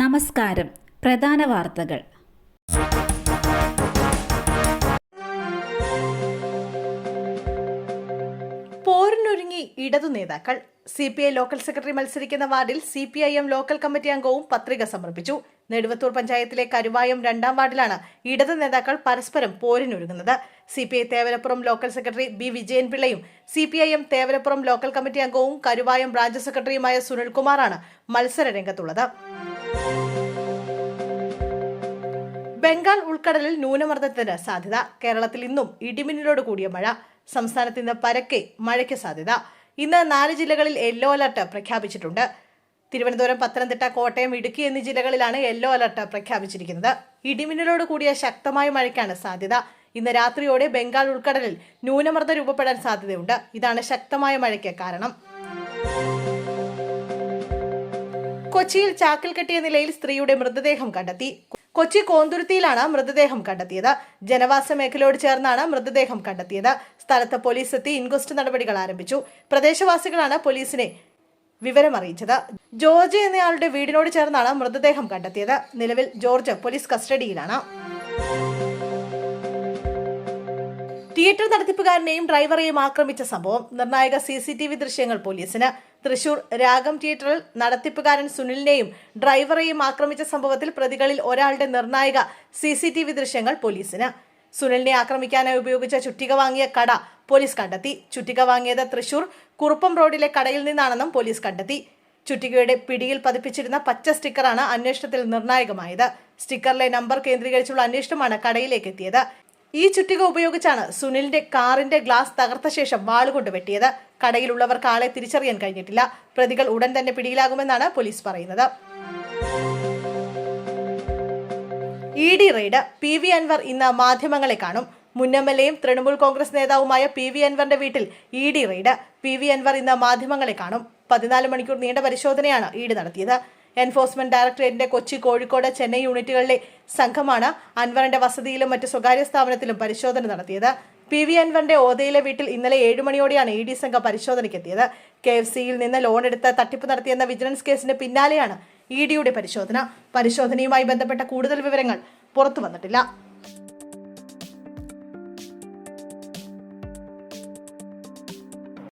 നമസ്കാരം. പ്രധാന വാർത്തകൾ. പോരിനൊരുങ്ങി ഇടതു നേതാക്കൾ. C P I local secretary മത്സരിക്കുന്ന വാർഡിൽ C P I M local committee അംഗവും പത്രിക സമർപ്പിച്ചു. നെടുവത്തൂർ പഞ്ചായത്തിലെ കരുവായം രണ്ടാം വാർഡിലാണ് ഇടത് നേതാക്കൾ പരസ്പരം പോരിനൊരുങ്ങുന്നത്. C P I Thevalappuram local secretary B Vijayan പിള്ളയും C P I M Thevalappuram local committee അംഗവും കരുവായം ബ്രാഞ്ച് സെക്രട്ടറിയുമായ സുനിൽകുമാറാണ് മത്സര രംഗത്തുള്ളത് ബംഗാൾ ഉൾക്കടലിൽ ന്യൂനമർദ്ദത്തിന് സാധ്യത. കേരളത്തിൽ ഇന്നും ഇടിമിന്നലോട് കൂടിയ മഴ. സംസ്ഥാനത്ത് ഇന്ന് പരക്കെ മഴയ്ക്ക് സാധ്യത. ഇന്ന് നാല് ജില്ലകളിൽ യെല്ലോ അലർട്ട് പ്രഖ്യാപിച്ചിട്ടുണ്ട്. തിരുവനന്തപുരം പത്തനംതിട്ട കോട്ടയം ഇടുക്കി എന്നീ ജില്ലകളിലാണ് യെല്ലോ അലർട്ട് പ്രഖ്യാപിച്ചിരിക്കുന്നത്. ഇടിമിന്നലോട് കൂടിയ ശക്തമായ മഴയ്ക്കാണ് സാധ്യത. ഇന്ന് രാത്രിയോടെ ബംഗാൾ ഉൾക്കടലിൽ ന്യൂനമർദ്ദം രൂപപ്പെടാൻ സാധ്യതയുണ്ട്. ഇതാണ് ശക്തമായ മഴയ്ക്ക് കാരണം. കൊച്ചിയിൽ ചാക്കിൽ കെട്ടിയ നിലയിൽ സ്ത്രീയുടെ മൃതദേഹം കണ്ടെത്തി. കൊച്ചി കോന്തുരുത്തിയിലാണ് മൃതദേഹം കണ്ടെത്തിയത്. ജനവാസ മേഖലയോട് ചേർന്നാണ് മൃതദേഹം കണ്ടെത്തിയത്. സ്ഥലത്ത് പോലീസ് എത്തി ഇൻക്വസ്റ്റ് നടപടികൾ ആരംഭിച്ചു. പ്രദേശവാസികളാണ് പോലീസിനെ വിവരമറിയിച്ചത്. ജോർജ് എന്നയാളുടെ വീടിനോട് ചേർന്നാണ് മൃതദേഹം കണ്ടെത്തിയത്. നിലവിൽ ജോർജ് പോലീസ് കസ്റ്റഡിയിലാണ്. തിയേറ്റർ നടത്തിപ്പുകാരനെയും ഡ്രൈവറെയും ആക്രമിച്ച സംഭവം നിർണായക സി സി ടി വി ദൃശ്യങ്ങൾ പോലീസിന്. തൃശൂർ രാഗം തിയേറ്ററിൽ നടത്തിപ്പുകാരൻ സുനിലിനെയും ഡ്രൈവറെയും ആക്രമിച്ച സംഭവത്തിൽ പ്രതികളിൽ ഒരാളുടെ നിർണായക സി സി ടി വി ദൃശ്യങ്ങൾ പോലീസിന്. സുനിലിനെ ആക്രമിക്കാനായി ഉപയോഗിച്ച ചുറ്റിക വാങ്ങിയ കട പോലീസ് കണ്ടെത്തി. ചുറ്റിക വാങ്ങിയത് തൃശൂർ കുറുപ്പം റോഡിലെ കടയിൽ നിന്നാണെന്നും പോലീസ് കണ്ടെത്തി. ചുറ്റികയുടെ പിടിയിൽ പതിപ്പിച്ചിരുന്ന പച്ച സ്റ്റിക്കറാണ് അന്വേഷണത്തിൽ നിർണായകമായത്. സ്റ്റിക്കറിലെ നമ്പർ കേന്ദ്രീകരിച്ചുള്ള അന്വേഷണമാണ് കടയിലേക്ക് എത്തിയത്. ഈ ചുറ്റിക ഉപയോഗിച്ചാണ് സുനിലിന്റെ കാറിന്റെ ഗ്ലാസ് തകർത്ത ശേഷം വാളുകൊണ്ട് വെട്ടിയത്. കടയിലുള്ളവർക്ക് ആളെ തിരിച്ചറിയാൻ കഴിഞ്ഞിട്ടില്ല. പ്രതികൾ ഉടൻ തന്നെ പിടിയിലാകുമെന്നാണ് പോലീസ് പറയുന്നത്. E D raid P V Anvar ഇന്ന് മാധ്യമങ്ങളെ കാണും. മുൻ എം എൽ എയും തൃണമൂൽ കോൺഗ്രസ് നേതാവുമായ പി വി അൻവറിന്റെ വീട്ടിൽ E D raid. P V Anvar ഇന്ന് മാധ്യമങ്ങളെ കാണും. പതിനാല് മണിക്കൂർ നീണ്ട പരിശോധനയാണ് ഇ ഡി നടത്തിയത്. എൻഫോഴ്സ്മെന്റ് ഡയറക്ടറേറ്റിന്റെ കൊച്ചി കോഴിക്കോട് ചെന്നൈ യൂണിറ്റുകളിലെ സംഘമാണ് അൻവറിന്റെ വസതിയിലും മറ്റ് സ്വകാര്യ സ്ഥാപനത്തിലും പരിശോധന നടത്തിയത്. പി വി അൻവറിന്റെ ഓതയിലെ വീട്ടിൽ ഇന്നലെ ഏഴ് മണിയോടെയാണ് ഇ ഡി സംഘം പരിശോധനയ്ക്കെത്തിയത്. കെ എഫ് സിയിൽ നിന്ന് ലോൺ എടുത്ത് തട്ടിപ്പ് നടത്തിയെന്ന വിജിലൻസ് കേസിന് പിന്നാലെയാണ് ഇ ഡിയുടെ പരിശോധന. പരിശോധനയുമായി ബന്ധപ്പെട്ട കൂടുതൽ വിവരങ്ങൾ പുറത്തു വന്നിട്ടില്ല